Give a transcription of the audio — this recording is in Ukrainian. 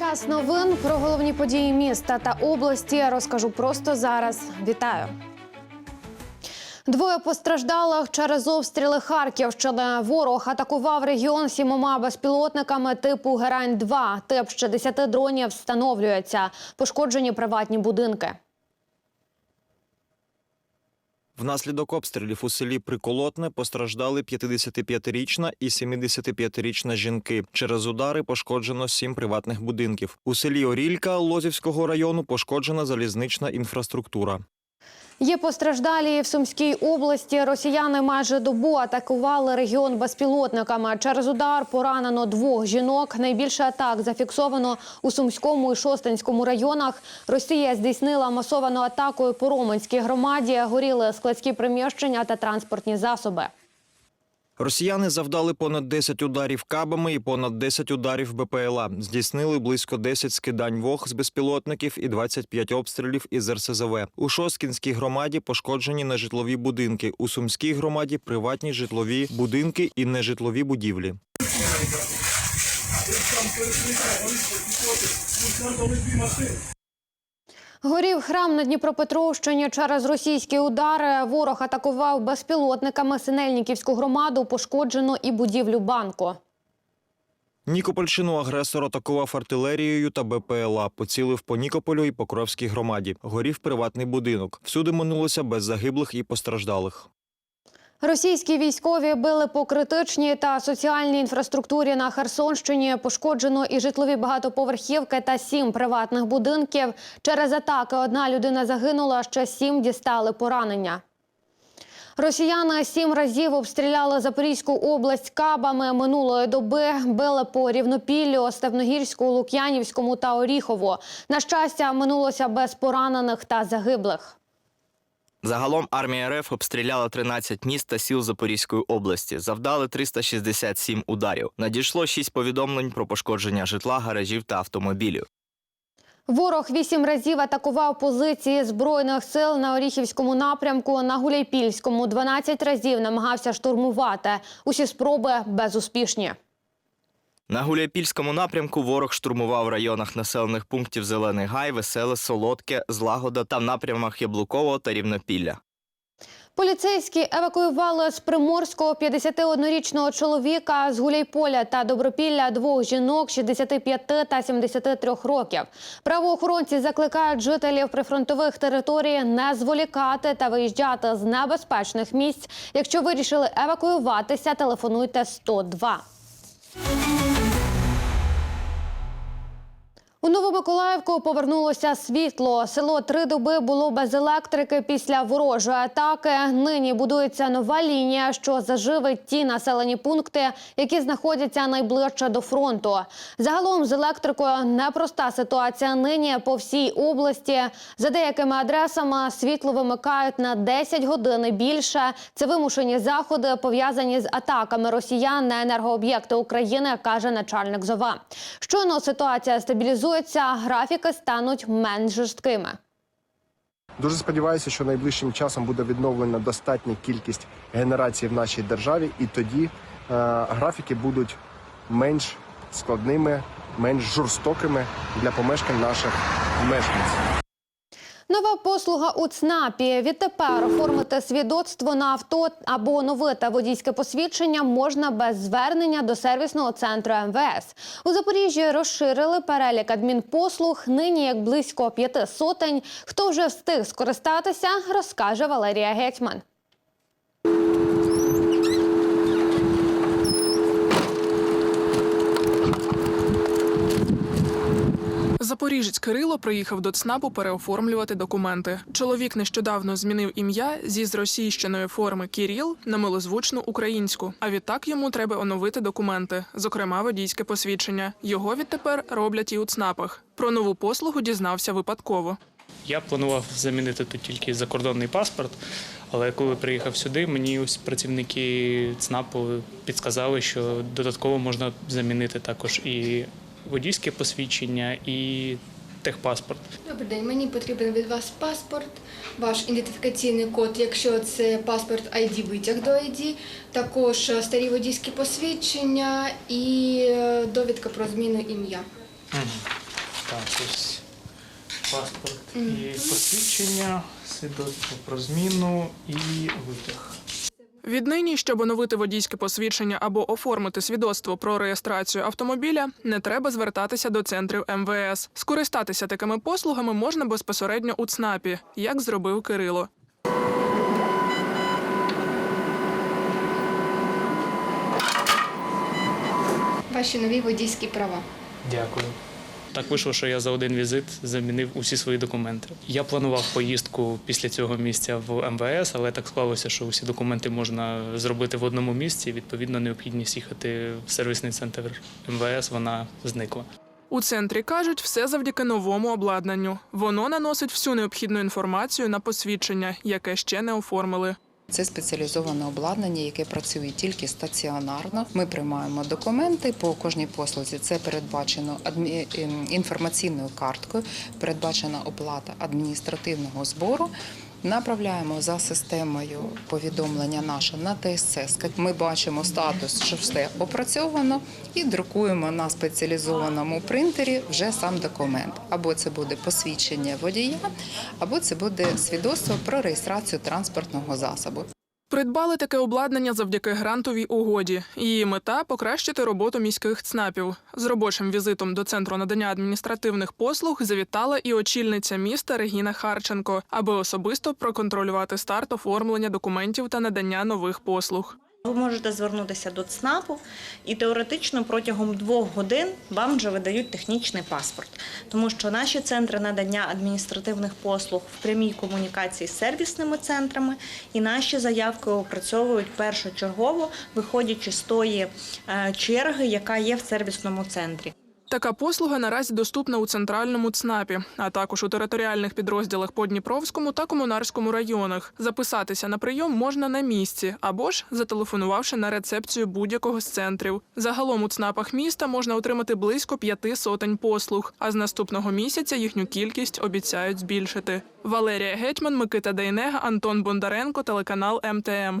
Час новин про головні події міста та області розкажу просто зараз. Вітаю. Двоє постраждалих через обстріли Харківщини. Ворог атакував регіон сімома безпілотниками типу Герань-2. Тип ще 10 дронів встановлюється. Пошкоджені приватні будинки. Внаслідок обстрілів у селі Приколотне постраждали 55-річна і 75-річна жінки. Через удари пошкоджено сім приватних будинків. У селі Орілька Лозівського району пошкоджена залізнична інфраструктура. Є постраждалі в Сумській області. Росіяни майже добу атакували регіон безпілотниками. Через удар поранено двох жінок. Найбільше атак зафіксовано у Сумському і Шостинському районах. Росія здійснила масовану атаку по Роменській громаді. Горіли складські приміщення та транспортні засоби. Росіяни завдали понад 10 ударів кабами і понад 10 ударів БПЛА. Здійснили близько 10 скидань вог з безпілотників і 25 обстрілів із РСЗВ. У Шосткінській громаді пошкоджені нежитлові будинки. У Сумській громаді приватні житлові будинки і нежитлові будівлі. Горів храм на Дніпропетровщині через російські удари. Ворог атакував безпілотниками Синельниківську громаду. Пошкоджено і будівлю банку. Нікопольщину агресор атакував артилерією та БПЛА. Поцілив по Нікополю і Покровській громаді. Горів приватний будинок. Всюди минулося без загиблих і постраждалих. Російські військові били по критичній та соціальній інфраструктурі на Херсонщині. Пошкоджено і житлові багатоповерхівки та сім приватних будинків. Через атаки одна людина загинула, ще сім дістали поранення. Росіяни сім разів обстріляли Запорізьку область кабами минулої доби. Били по Рівнопіллю, Степногірську, Лук'янівському та Оріхово. На щастя, минулося без поранених та загиблих. Загалом армія РФ обстріляла 13 міст та сіл Запорізької області, завдали 367 ударів. Надійшло 6 повідомлень про пошкодження житла, гаражів та автомобілів. Ворог вісім разів атакував позиції збройних сил на Оріхівському напрямку. На Гуляйпільському 12 разів намагався штурмувати. Усі спроби безуспішні. На Гуляйпільському напрямку ворог штурмував в районах населених пунктів Зелений Гай, Веселе, Солодке, Злагода та в напрямах Яблукового та Рівнопілля. Поліцейські евакуювали з Приморського 51-річного чоловіка з Гуляйполя та Добропілля двох жінок 65 та 73 років. Правоохоронці закликають жителів прифронтових територій не зволікати та виїжджати з небезпечних місць. Якщо вирішили евакуюватися, телефонуйте 102. У Новомиколаївку повернулося світло. Село три доби було без електрики після ворожої атаки. Нині будується нова лінія, що заживить ті населені пункти, які знаходяться найближче до фронту. Загалом з електрикою непроста ситуація нині по всій області. За деякими адресами світло вимикають на 10 годин більше. Це вимушені заходи пов'язані з атаками росіян на енергооб'єкти України, каже начальник ЗОВА. Щойно ситуація стабілізується, графіки стануть менш жорсткими. Дуже сподіваюся, що найближчим часом буде відновлена достатня кількість генерацій в нашій державі, і тоді е, графіки будуть менш складними, менш жорстокими для помешкань наших мешканців. Нова послуга у ЦНАПі. Відтепер оформити свідоцтво на авто або оновити водійське посвідчення можна без звернення до сервісного центру МВС. У Запоріжжі розширили перелік адмінпослуг. Нині як близько п'яти сотень. Хто вже встиг скористатися, розкаже Валерія Гетьман. Запоріжець Кирило приїхав до ЦНАПу переоформлювати документи. Чоловік нещодавно змінив ім'я зі зросійщеної форми Кіріл на милозвучну українську. А відтак йому треба оновити документи, зокрема водійське посвідчення. Його відтепер роблять і у ЦНАПах. Про нову послугу дізнався випадково. Я планував замінити тут тільки закордонний паспорт, але коли приїхав сюди, мені ось працівники ЦНАПу підказали, що додатково можна замінити також і водійське посвідчення, і техпаспорт. Добрий день, мені потрібен від вас паспорт, ваш ідентифікаційний код, якщо це паспорт ID, витяг до ID, також е, старі водійські посвідчення і е, довідка про зміну ім'я. Так, ось паспорт і посвідчення, свідоцтво про зміну і витяг. Віднині, щоб оновити водійське посвідчення або оформити свідоцтво про реєстрацію автомобіля, не треба звертатися до центрів МВС. Скористатися такими послугами можна безпосередньо у ЦНАПі, як зробив Кирило. Ваші нові водійські права. Дякую. Так вийшло, що я за один візит замінив усі свої документи. Я планував поїздку після цього місця в МВС, але так склалося, що усі документи можна зробити в одному місці. Відповідно, необхідність їхати в сервісний центр МВС вона зникла. У центрі кажуть, все завдяки новому обладнанню. Воно наносить всю необхідну інформацію на посвідчення, яке ще не оформили. Це спеціалізоване обладнання, яке працює тільки стаціонарно. Ми приймаємо документи по кожній послузі. Це передбачено ем, інформаційною карткою, передбачена оплата адміністративного збору. Направляємо за системою повідомлення наше на ТСС. Ми бачимо статус, що все опрацьовано, і друкуємо на спеціалізованому принтері вже сам документ. Або це буде посвідчення водія, або це буде свідоцтво про реєстрацію транспортного засобу. Придбали таке обладнання завдяки грантовій угоді. Її мета покращити роботу міських ЦНАПів. З робочим візитом до центру надання адміністративних послуг завітала і очільниця міста Регіна Харченко, аби особисто проконтролювати старт оформлення документів та надання нових послуг. Ви можете звернутися до ЦНАПу, і теоретично протягом двох годин вам вже видають технічний паспорт, тому що наші центри надання адміністративних послуг в прямій комунікації з сервісними центрами, і наші заявки опрацьовують першочергово, виходячи з тої е, черги, яка є в сервісному центрі. Така послуга наразі доступна у центральному ЦНАПі, а також у територіальних підрозділах по Дніпровському та Комунарському районах. Записатися на прийом можна на місці або ж зателефонувавши на рецепцію будь-якого з центрів. Загалом у ЦНАПах міста можна отримати близько п'яти сотень послуг, а з наступного місяця їхню кількість обіцяють збільшити. Валерія Гетьман, Микита Дейнега, Антон Бондаренко, телеканал МТМ.